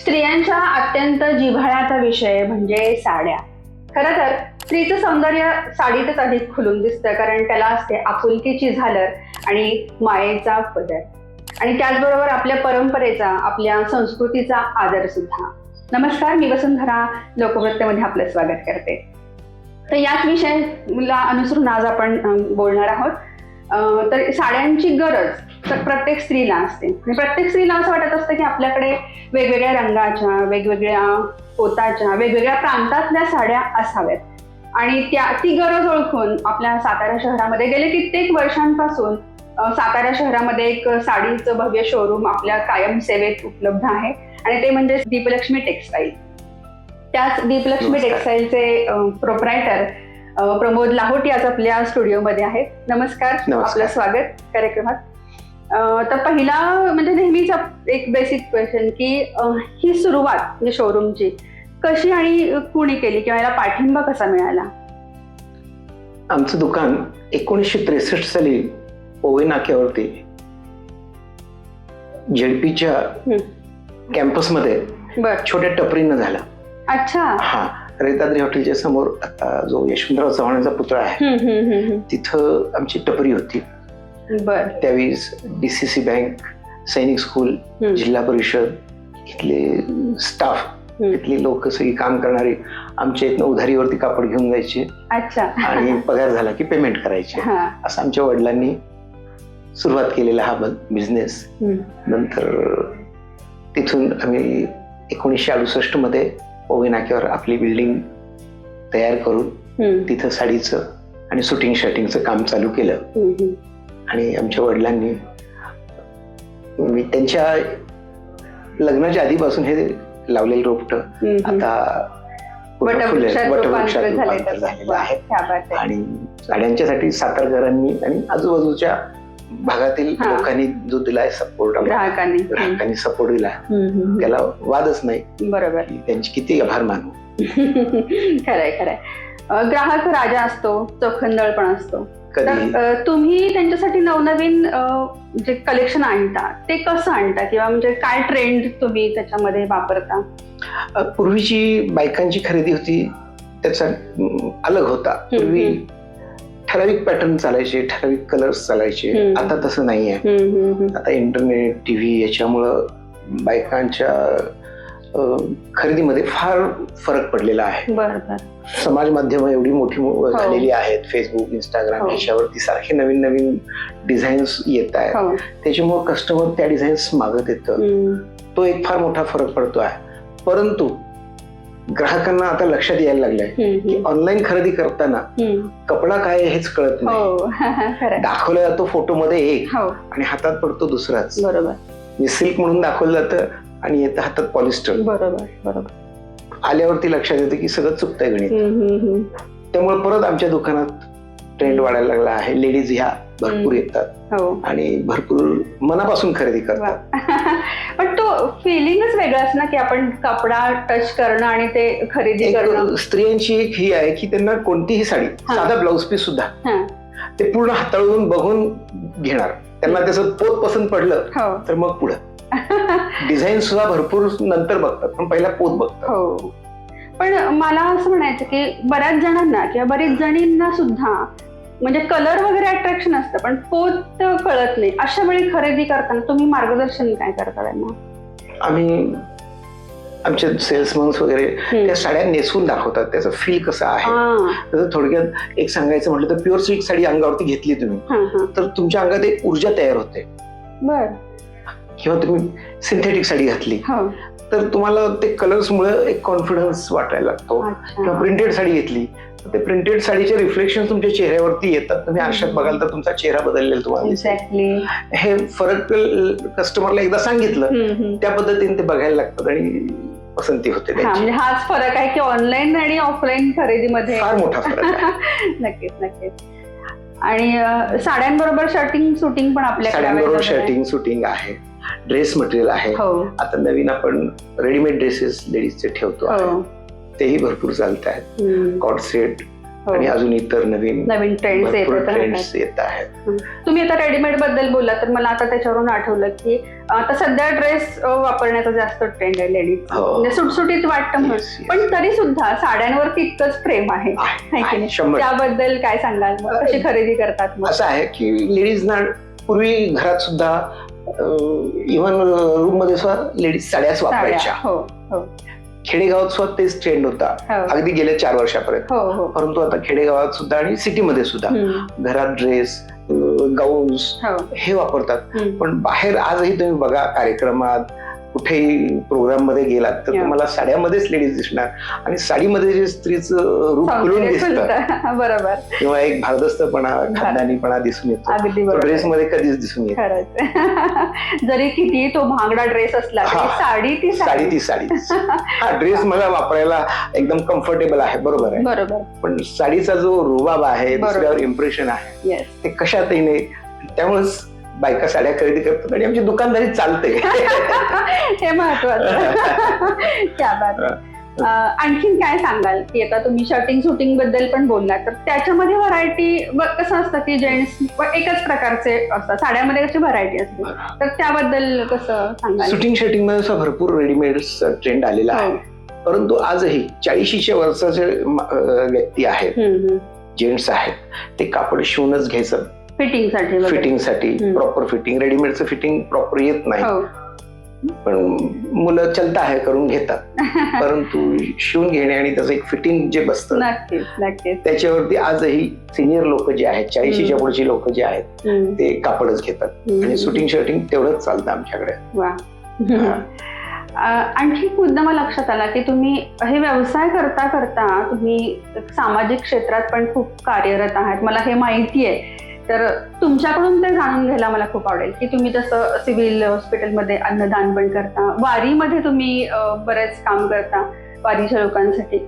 स्त्रियांच्या अत्यंत जिव्हाळ्याचा विषय म्हणजे साड्या. खरं तर स्त्रीचं सौंदर्य साडीतच अधिक खुलून दिसतं कारण त्याला असते आपुलकीची झालर आणि मायेचा पदर. आणि त्याचबरोबर आपल्या परंपरेचा आपल्या संस्कृतीचा आदर सुद्धा. नमस्कार मी वसुंधरा लोकवृत्तमध्ये आपलं स्वागत करते. तर याच विषयाला अनुसरून आज आपण बोलणार आहोत. तर साड्यांची गरज तर प्रत्येक स्त्रीला असते. आणि प्रत्येक स्त्रीला असं वाटत असतं की आपल्याकडे वेगवेगळ्या रंगाच्या वेगवेगळ्या पोताच्या वेगवेगळ्या प्रांतातल्या साड्या असाव्यात. आणि त्या ती गरज ओळखून आपल्या सातारा शहरामध्ये गेले कित्येक वर्षांपासून सातारा शहरामध्ये एक साडीचं भव्य शोरूम आपल्या कायम सेवेत उपलब्ध आहे. आणि ते म्हणजे दीपलक्ष्मी टेक्सटाईल त्याच दीपलक्ष्मी. टेक्सटाईलचे प्रोप्रायटर प्रमोद लाहोटी आज आपल्या स्टुडिओमध्ये आहेत. नमस्कार. आपलं स्वागत कार्यक्रमात. तर पहिला म्हणजे नेहमीच एक बेसिक क्वेश्चन की ही सुरुवात म्हणजे शोरूमची कशी आणि कुणी केली किंवा याला पाठिंबा कसा मिळाला? आमचं दुकान एकोणीसशे त्रेसष्ट साली ओवे नाक्यावरती झेडपीच्या. कॅम्पसमध्ये छोट्या टपरीनं झाला. अच्छा. हा. रेताद्री हॉटेलच्या समोर आता जो यशवंतराव चव्हाणांचा पुतळा आहे तिथं आमची टपरी होती. त्यावेळेस डीसीसी बँक सैनिक स्कूल जिल्हा परिषद इथले स्टाफ. इथली लोक सगळी काम करणारी आमच्या इथनं उधारीवरती कापड घेऊन जायचे. आणि पगार झाला की पेमेंट करायचे. असं आमच्या वडिलांनी सुरुवात केलेला हा बिझनेस नंतर तिथून आम्ही एकोणीसशे अडुसष्टमध्ये ओवे नाक्यावर आपली बिल्डिंग तयार करून तिथं साडीचं आणि शूटिंग शर्टिंगचं काम चालू केलं. आणि आमच्या वडिलांनी मी त्यांच्या लग्नाच्या आधीपासून हे लावलेलं रोपट. आता वटवृक्षात. झालेलं आहे. आणि साड्यांच्यासाठी सातारकरांनी आणि आजूबाजूच्या भागातील. लोकांनी जो दिलाय सपोर्ट ग्राहकांनी ग्राहकांनी सपोर्ट दिला. त्याला वादच नाही. बरोबर. त्यांचे किती आभार मानू खरंय खरंय. ग्राहक राजा असतो चोखंदळ पण असतो. तर तुम्ही त्यांच्यासाठी नवनवीन जे कलेक्शन आणता ते कसं आणता? किंवा म्हणजे काय ट्रेंड तुम्ही त्याच्यामध्ये वापरता? पूर्वीची बायकांची खरेदी होती त्याचा अलग होता. पूर्वी ठराविक पॅटर्न चालायचे ठराविक कलर्स चालायचे. आता तसं हम्म, हम्म. आता इंटरनेट टीव्ही याच्यामुळं बायकांच्या खरेदीमध्ये फार फरक पडलेला आहे. समाज माध्यम एवढी मोठी हो. झालेली आहेत. फेसबुक इंस्टाग्राम हो. याच्यावरती सारखे नवीन नवीन डिझाईन्स येत आहेत. हो. त्याच्यामुळे कस्टमर त्या डिझाईन्स मागत येतं. तो एक फार मोठा फरक पडतो आहे परंतु ग्राहकांना आता लक्षात यायला लागलंय की ऑनलाईन खरेदी करताना. कपडा काय हेच कळत नाही. हो दाखवला जातो फोटोमध्ये एक हो. आणि हातात पडतो दुसराच. बरोबर. सिल्क म्हणून दाखवलं जातं आणि येतं हातात पॉलिस्टर बरोबर बरोबर. आल्यावरती लक्षात येतं की सगळं चुकतंय गणित. त्यामुळे परत आमच्या दुकानात ट्रेंड वाढायला लागला आहे. लेडीज ह्या भरपूर. येतात हो. आणि भरपूर मनापासून खरेदी. करतात. फिलिंगच वेगळाच ना की आपण कपडा टच करणं आणि ते खरेदी करणं. स्त्रियांची एक ही आहे की त्यांना कोणतीही साडी. साधा ब्लाऊज पीस सुद्धा. ते पूर्ण हाताळून बघून घेणार. त्यांना त्याचं पोत पसंत पडलं हो. तर मग पुढं. डिझाईन सुद्धा भरपूर नंतर बघतात पण पहिला पोत बघतात. हो. पण मला असं म्हणायचं की बऱ्याच जणांना किंवा बरीच जणींना सुद्धा म्हणजे कलर वगैरे अट्रॅक्शन असतं पण पोत कळत नाही. अशा वेळी खरेदी करताना तुम्ही मार्गदर्शन काय करता त्यांना? आम्ही आमचे सेल्समन्स वगैरे त्या साड्या नेसून दाखवतात. त्याचं फील कसं आहे? तर थोडक्यात एक सांगायचं म्हटलं तर प्युअर सिल्क साडी अंगावरती घेतली तुम्ही. तर तुमच्या अंगात एक ऊर्जा तयार होते. बर. किंवा तुम्ही सिंथेटिक साडी घातली हो. तर तुम्हाला ते कलर्समुळे एक कॉन्फिडन्स वाटायला लागतो. किंवा प्रिंटेड साडी घेतली ते प्रिंटेड साडीचे रिफ्लेक्शन तुमच्या चेहऱ्यावरती येतात. तुम्ही आरशात बघाल तर तुमचा चेहरा बदललेला तुम्हाला हे फरक कस्टमरला एकदा सांगितलं त्या पद्धतीने ते बघायला लागतात आणि पसंती होते हा म्हणजे हाच फरक आहे की ऑनलाईन आणि ऑफलाईन खरेदीमध्ये. फार मोठा फरक नक्कीच नक्कीच. आणि साड्यांबरोबर शर्टिंग शूटिंग पण आपल्याकडे साड्यांबरोबर. शर्टिंग शूटिंग आहे. ड्रेस मटेरियल आहे. हो. आता नवीन आपण रेडीमेड ड्रेसेस लेडीजचे ठेवतो. हो. तेही भरपूर चालत आहेत हम्म, कॉट सेट हो. आणि अजून इतर नवीन नवीन ट्रेंड्स ट्रेंड्स येत आहेत. तुम्ही आता रेडीमेडबद्दल बोलला तर मला आता त्याच्यावरून आठवलं की आता सध्या ड्रेस वापरण्याचा जास्त ट्रेंड आहे लेडीज हो. म्हणजे सुटसुटीत वाटतं म्हणून. पण तरी सुद्धा साड्यांवर तितकंच प्रेम आहे. त्याबद्दल काय सांगाल कशी खरेदी करतात असं आहे की लेडीजना पूर्वी घरात सुद्धा इव्हन रूममध्ये सुद्धा लेडीज साड्याच वापरायच्या. साड्या हो. खेडेगावात सुद्धा तेच ट्रेंड होता. हो. अगदी गेल्या चार वर्षापर्यंत. हो हो. परंतु आता खेडेगावात सुद्धा आणि सिटीमध्ये सुद्धा. हम्म, घरात ड्रेस गाऊन्स हो. हे वापरतात. हम्म. पण बाहेर आजही तुम्ही बघा कार्यक्रमात कुठेही प्रोग्राममध्ये गेलात तर. तुम्हाला साड्यामध्येच लेडीज दिसणार. आणि साडीमध्ये जे स्त्रीचं रूप खुलून दिसतं. बरोबर. किंवा एक भारदस्तपणा खानदानीपणा दिसून येतो. ड्रेस मध्ये कधीच दिसून येत जरी किती तो महागडा ड्रेस असला. साडी ती साडी. ती साडी. हा ड्रेस मला वापरायला एकदम कम्फर्टेबल आहे. बरोबर आहे. बरोबर. पण साडीचा जो रुबाब आहे. दुसऱ्यावर इम्प्रेशन आहे ते कशातही नाही. त्यामुळेच बायका साड्या खरेदी करतात आणि आमची दुकानदारी चालते. हे महत्वाचं. आणखीन काय सांगाल? की आता तुम्ही शर्टिंग शूटिंगबद्दल पण बोललात तर त्याच्यामध्ये व्हरायटी कसं असतं की जेंट्स एकच प्रकारचे असतात. साड्यामध्ये कशी व्हरायटी असते? तर त्याबद्दल कसं सांगाल? शूटिंग शर्टिंगमध्ये असा भरपूर रेडीमेड ट्रेंड आलेला आहे. हो. परंतु आजही चाळीशीच्या वर्षाचे व्यक्ती आहेत जेंट्स आहेत ते कापड शिवूनच घ्यायचं. फिटिंगसाठी वगैरे. फिटिंगसाठी हम्म. प्रॉपर फिटिंग रेडीमेडचं फिटिंग प्रॉपर येत नाही. हो. पण मुलं चलता आहे करून घेतात. परंतु शिवून घेणे आणि त्याचं एक फिटिंग जे बसतं त्याच्यावरती आजही सिनियर लोक जे आहेत चाळीशीच्या. पुढची लोक जे आहेत ते कापडच घेतात. आणि शूटिंग शर्टिंग तेवढंच चालतं आमच्याकडे. आणखी एक मुद्दा मला लक्षात आला की तुम्ही हे व्यवसाय करता करता तुम्ही सामाजिक क्षेत्रात पण खूप कार्यरत आहात. मला हे माहिती आहे. तर तुमच्याकडून ते जाणून घ्यायला मला खूप आवडेल की तुम्ही तसं सिव्हिल हॉस्पिटलमध्ये अन्नदान पण करता वारीमध्ये तुम्ही बरेच काम करता वारीच्या लोकांसाठी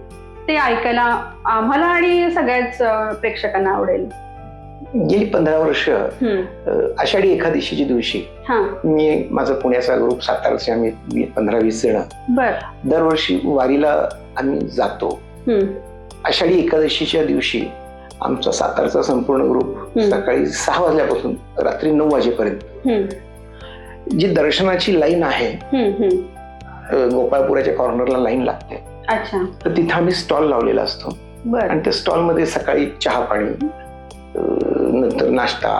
ते ऐकायला आम्हाला आणि सगळ्याच प्रेक्षकांना आवडेल. गेली पंधरा वर्ष आषाढी एकादशीच्या दिवशी हा. मी माझा पुण्याचा ग्रुप सातारचे आम्ही पंधरा वीस जण. बर. दरवर्षी वारीला आम्ही जातो. आषाढी एकादशीच्या दिवशी आमचा सातारचा संपूर्ण ग्रुप. सकाळी सहा वाजल्यापासून रात्री नऊ वाजेपर्यंत. जी दर्शनाची लाईन आहे गोपाळपुराच्या कॉर्नरला लाईन लागते अच्छा तर तिथं आम्ही स्टॉल लावलेला असतो आणि त्या स्टॉलमध्ये सकाळी चहा पाणी नंतर नाश्ता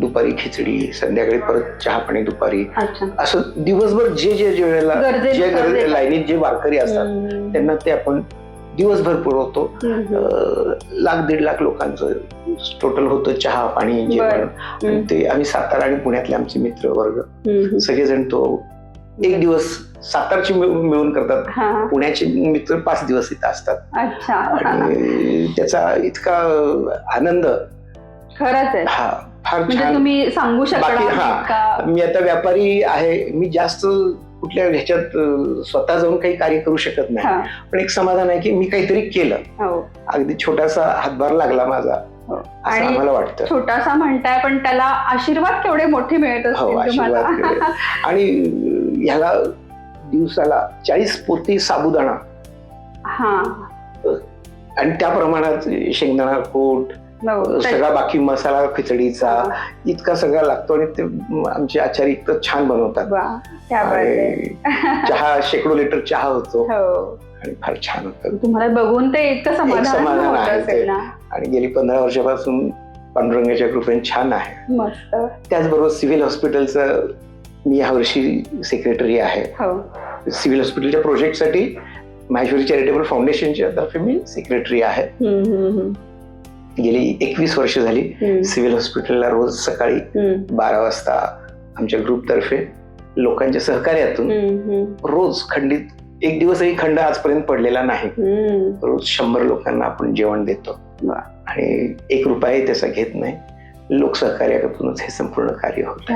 दुपारी खिचडी संध्याकाळी परत चहा पाणी दुपारी असं दिवसभर जे जे जे वेळेला जे. लाईनीत जे वारकरी असतात. त्यांना ते आपण दिवसभर पुरवतो. लाख दीड लाख लोकांचं टोटल होतं चहा पाणी जेवण. ते आम्ही सातारा आणि पुण्यातले आमचे मित्र वर्ग. सगळेजण तो एक दिवस सातारचे मिळ- मिळून करतात. पुण्याचे मित्र पाच दिवस इथं असतात. अच्छा. आणि त्याचा इतका आनंद. खरंच आहे. हा फार म्हणजे तुम्ही सांगू शकता मी आता व्यापारी आहे. मी जास्त कुठल्या ह्याच्यात स्वतः जाऊन काही कार्य करू शकत नाही. पण एक समाधान आहे की मी काहीतरी केलं. हो. अगदी छोटासा हातभार लागला माझा हो. असं आणि छोटासा म्हणताय पण त्याला आशीर्वाद केवढे मोठे मिळत हो आणि ह्याला दिवसाला चाळीस पोती साबुदाणा. हा. आणि त्या प्रमाणात शेंगदाणा कोट सगळा बाकी मसाला खिचडीचा इतका सगळा लागतो आणि ते आमचे आचार्य इतकं छान बनवतात. चहा शेकडो लिटर चहा होतो. हो. आणि फार छान होतं. तुम्हाला बघून ते इतकं समाधान आहे आणि गेली पंधरा वर्षापासून पांडुरंगाच्या कृपेने छान आहे. मस्त. त्याचबरोबर सिव्हिल हॉस्पिटलचं मी यावर्षी सेक्रेटरी आहे. हो. सिव्हिल हॉस्पिटलच्या प्रोजेक्टसाठी माहेश्वरी चॅरिटेबल फाउंडेशनच्या तर्फे मी सेक्रेटरी आहे. गेली एकवीस वर्ष झाली सिव्हिल हॉस्पिटलला रोज सकाळी बारा वाजता आमच्या ग्रुपतर्फे लोकांच्या सहकार्यातून रोज खंडित एक दिवसही खंड आजपर्यंत पडलेला नाही. रोज शंभर लोकांना आपण जेवण देतो. आणि एक रुपयाही त्याचा घेत नाही. लोकसहकार्यातूनच हे संपूर्ण कार्य होत.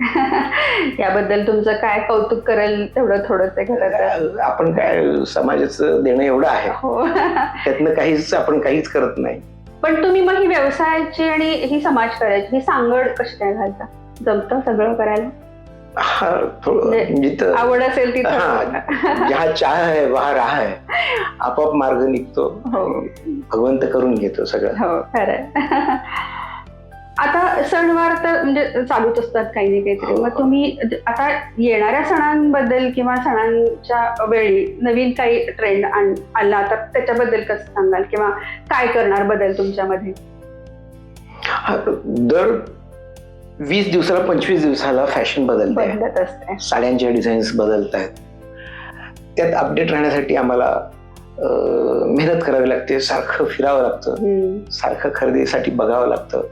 याबद्दल तुमचं काय कौतुक करेल तेवढं तर आपण काय समाजाचं देणं एवढं आहे. हो. त्यातनं काहीच आपण काहीच करत नाही. पण तुम्ही मग ही व्यवसायाची आणि ही समाज करायची ही सांगड कशी काय घालता? जमतं सगळं करायला? हा थोडं म्हणजे जिथं आवड असेल तिथं हा चाह आहे वहा राह आहे. आपोआप मार्ग निघतो. हो. भगवंत करून घेतो सगळं. हो खरंय सणवार तर म्हणजे चालूच असतात काही ना काहीतरी. मग तुम्ही आता येणाऱ्या सणांबद्दल किंवा सणांच्या वेळी नवीन काही ट्रेंड आला तर त्याच्याबद्दल कसं सांगाल? किंवा काय करणार बदल तुमच्यामध्ये? दर वीस दिवसाला पंचवीस दिवसाला फॅशन बदलते. साड्यांच्या डिझाईन्स बदलत आहेत त्यात अपडेट राहण्यासाठी आम्हाला मेहनत करावी लागते सारखं फिरावं लागतं. सारखं खरेदीसाठी बघावं लागतं.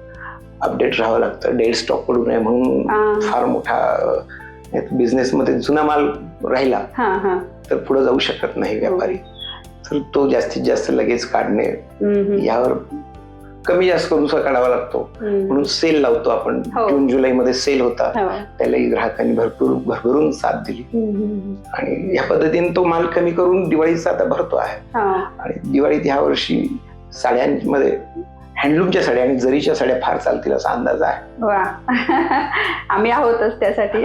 अपडेट राहावं लागतं. डेड स्टॉक पडू नये म्हणून फार मोठा बिझनेस मध्ये जुना माल राहिला हा हा. तर पुढे जाऊ शकत नाही व्यापारी. तर तो जास्तीत जास्त लगेच काढणे यावर कमी जास्त करून काढावा लागतो. म्हणून सेल लावतो आपण. हो. जून जुलै मध्ये सेल होता. हो. त्यालाही ग्राहकांनी भरपूर भरभरून साथ दिली. आणि या पद्धतीने तो माल कमी करून दिवाळीचा आता भरतो आहे. हा. आणि दिवाळीत ह्या वर्षी साड्यांमध्ये हँडलूमच्या साड्या आणि जरीच्या साड्या फार चालतील असा अंदाज आहे. वा. आम्ही आहोतच त्यासाठी.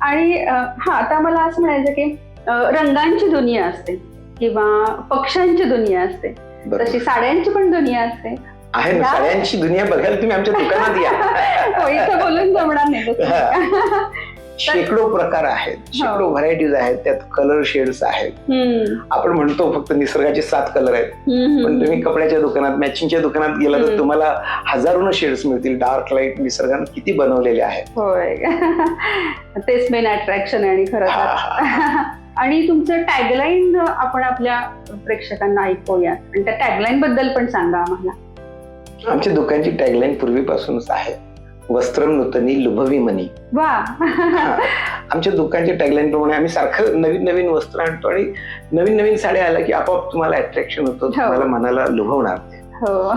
आणि हा आता मला असं म्हणायचं की रंगांची दुनिया असते किंवा पक्ष्यांची दुनिया असते. तशी साड्यांची पण दुनिया असते. आहे ना साड्यांची दुनिया बघायला तुम्ही आमच्या दुकानात या. हो, बोलून जमणार नाही. शेकडो प्रकार आहेत. शेकडो व्हरायटीज आहेत. त्यात कलर शेड्स आहेत. आपण म्हणतो फक्त निसर्गाचे सात कलर आहेत. पण. तुम्ही कपड्याच्या दुकानात मॅचिंगच्या दुकानात गेला तर. तुम्हाला हजारोनं शेड्स मिळतील. डार्क लाइट निसर्गानं किती बनवलेले आहेत. होय. तेच मेन अट्रॅक्शन आणि खरं हा, हा. आणि तुमचं टॅगलाईन आपण आपल्या प्रेक्षकांना ऐकूया आणि त्या टॅगलाईन बद्दल पण सांगा आम्हाला. आमच्या दुकानची टॅगलाईन पूर्वीपासूनच आहे. वस्त्रम नूतनी लुभवी मनी. वा. हा. आमच्या दुकानच्या टॅगलाईन प्रमाणे आम्ही सारखं नवीन नवीन वस्त्र आणतो आणि नवीन नवीन साड्या आल्या की आपोआप तुम्हाला अट्रॅक्शन होतं तुम्हाला मनाला लुभवणार. हो.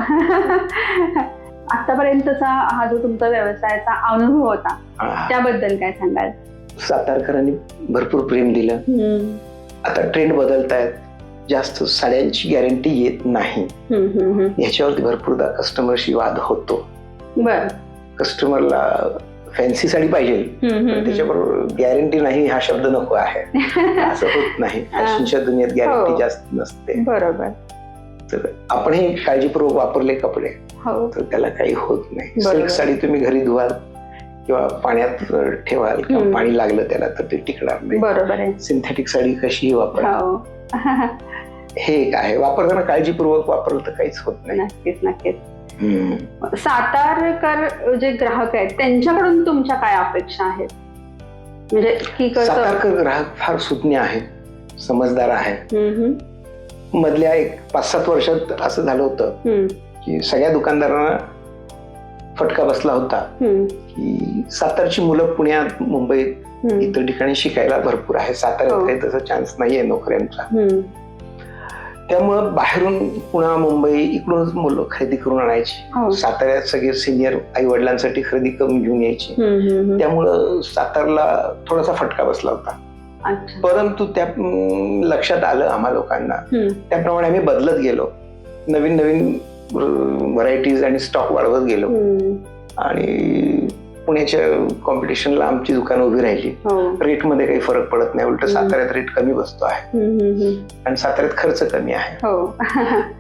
आतापर्यंतचा हा जो तुमचा व्यवसायाचा अनुभव होता हा. त्याबद्दल काय सांगाल? सातारकरांनी भरपूर प्रेम दिलं. आता ट्रेंड बदलतायत. जास्त साड्यांची गॅरंटी येत नाही. हम्म, हम्म, हम्म. याच्यावरती भरपूरदा कस्टमरशी वाद होतो. बर. कस्टमरला फॅन्सी साडी पाहिजे पण. त्याच्याबरोबर गॅरंटी नाही हा शब्द नको आहे. असं होत नाही. फॅशनच्या दुनियेत हो. गॅरंटी जास्त नसते. बरोबर. तर आपणही काळजीपूर्वक वापरले कपडे. हो. तर त्याला काही होत नाही. सिल्क साडी तुम्ही घरी धुवाल किंवा पाण्यात ठेवाल किंवा. पाणी लागलं त्याला तर ते टिकणार नाही. बरोबर आहे. सिंथेटिक साडी कशीही वापरा. हो. हे एक आहे. वापरताना काळजीपूर्वक वापरलं तर काहीच होत नाही. नक्कीच नक्कीच. सातारकर जे ग्राहक आहेत त्यांच्याकडून तुमच्या काय अपेक्षा आहेत? म्हणजे की सातारकर ग्राहक फार सुज्ञ आहे समजदार आहे. हम्म, हम्म, मधल्या एक पाच सात वर्षात असं झालं होतं की सगळ्या दुकानदारांना फटका बसला होता की सातारची मुलं पुण्यात मुंबईत इतर ठिकाणी शिकायला भरपूर आहे साताऱ्यात हो. काही तसा चान्स नाहीये नोकऱ्यांचा. त्यामुळं बाहेरून पुणा मुंबई इकडूनच मुलं खरेदी करून आणायची. हो. साताऱ्यात सगळे सिनियर आई वडिलांसाठी खरेदी करून घेऊन यायची. त्यामुळं सातारला थोडासा फटका बसला होता. परंतु त्या लक्षात आलं आम्हा लोकांना. त्याप्रमाणे आम्ही बदलत गेलो. नवीन नवीन व्हरायटीज आणि स्टॉक वाढवत गेलो. आणि पुण्याच्या कॉम्पिटिशनला आमची दुकानं उभी राहिली. हो. रेटमध्ये काही फरक पडत नाही. उलट. साताऱ्यात रेट कमी बसतो आहे. आणि साताऱ्यात खर्च कमी आहे. हो.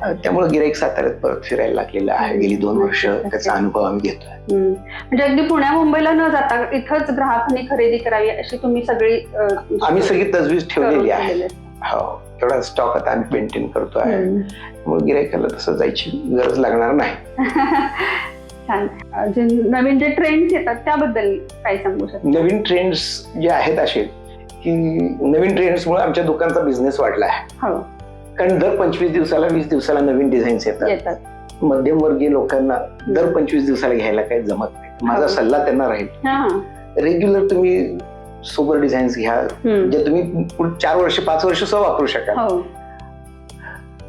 त्यामुळे गिराईक साताऱ्यात परत फिरायला लागलेलं आहे. गेली दोन वर्ष त्याचा अनुभव आम्ही घेतोय. म्हणजे अगदी पुण्या मुंबईला न जाता इथंच ग्राहकांनी खरेदी करावी अशी तुम्ही सगळी आम्ही सगळी तजवीज ठेवलेली आहे. हो. तेवढा स्टॉक आता आम्ही मेंटेन करतो आहे. त्यामुळे गिरायकाला तसं जायची गरज लागणार नाही. छान. अजून नवीन जे ट्रेंड्स येतात त्याबद्दल काय सांगू शकता? नवीन ट्रेंड्स जे आहेत असे की नवीन ट्रेंड्समुळे आमच्या दुकानचा बिझनेस वाढला आहे. हो. कारण दर पंचवीस दिवसाला वीस दिवसाला नवीन डिझाईन्स येतात. मध्यमवर्गीय लोकांना दर पंचवीस दिवसाला घ्यायला काही जमत नाही. माझा हो. सल्ला त्यांना राहील. रेग्युलर तुम्ही सोबर डिझाईन्स घ्या. जे तुम्ही चार वर्ष पाच वर्ष सुद्धा वापरू शकाल. हो.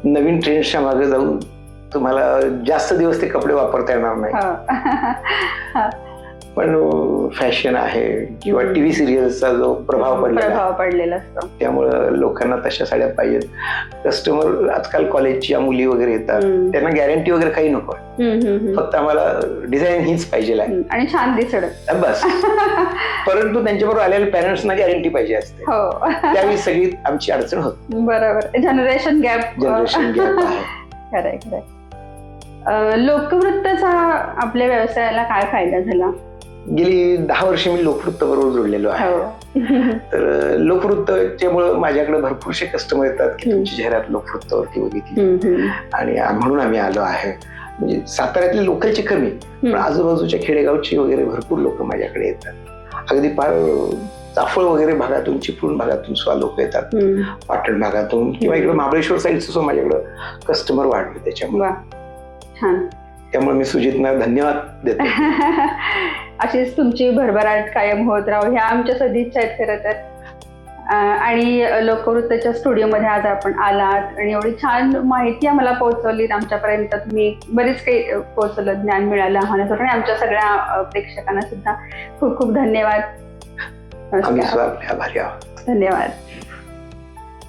नवीन ट्रेंड्सच्या मागे जाऊन तुम्हाला जास्त दिवस ते कपडे वापरता येणार नाही. हो. पण फॅशन आहे किंवा टीव्ही सिरियल्सचा जो प्रभाव पडलेला असतो. त्यामुळं लोकांना तशा साड्या पाहिजेत. कस्टमर आजकाल कॉलेजच्या मुली वगैरे येतात. त्यांना गॅरंटी वगैरे काही नको. फक्त आम्हाला डिझाईन हीच पाहिजे आहे. आणि छान दिसत. बस. परंतु त्यांच्याबरोबर आलेल्या पॅरेंट्सना गॅरंटी पाहिजे असते. हो. त्यावेळी सगळी आमची अडचण होत. बरोबर. जनरेशन गॅप जनरेशन गॅप आहे. खरंय खरंय. लोकवृत्ताचा आपल्या व्यवसायाला काय फायदा झाला? गेली दहा वर्ष मी लोकवृत्त बरोबर जोडलेलो आहे. हो. तर लोकवृत्तच्यामुळे माझ्याकडे भरपूरसे कस्टमर येतात की. तुमची जाहिरात लोकवृत्तावरती बघितली. आणि म्हणून आम्ही आलो आहे. म्हणजे साताऱ्यातले लोकलचे कमी पण आजूबाजूच्या खेडेगावची वगैरे भरपूर लोक माझ्याकडे येतात. अगदी फार चाफळ वगैरे भागातून चिपळूण भागातून सुद्धा लोक येतात. पाटण भागातून किंवा इकडे महाबळेश्वर साईडचं सुद्धा माझ्याकडं कस्टमर वाढले त्याच्यामुळे. छान. त्यामुळे मी सुजितना धन्यवाद देतो. अशीच तुमची भरभराट कायम होत राहो ह्या आमच्या सदिच्छा आहेत खरं तर. आणि लोकवृत्ताच्या स्टुडिओमध्ये आज आपण आलात आणि एवढी छान माहिती आम्हाला पोहोचवलीत. आमच्यापर्यंत तुम्ही बरीच काही पोहोचवलं ज्ञान मिळालं आम्हाला. आणि आमच्या सगळ्या प्रेक्षकांना सुद्धा खूप खूप धन्यवाद. आम्ही नमस्कार सुद्धा आपले आभारी आहोत धन्यवाद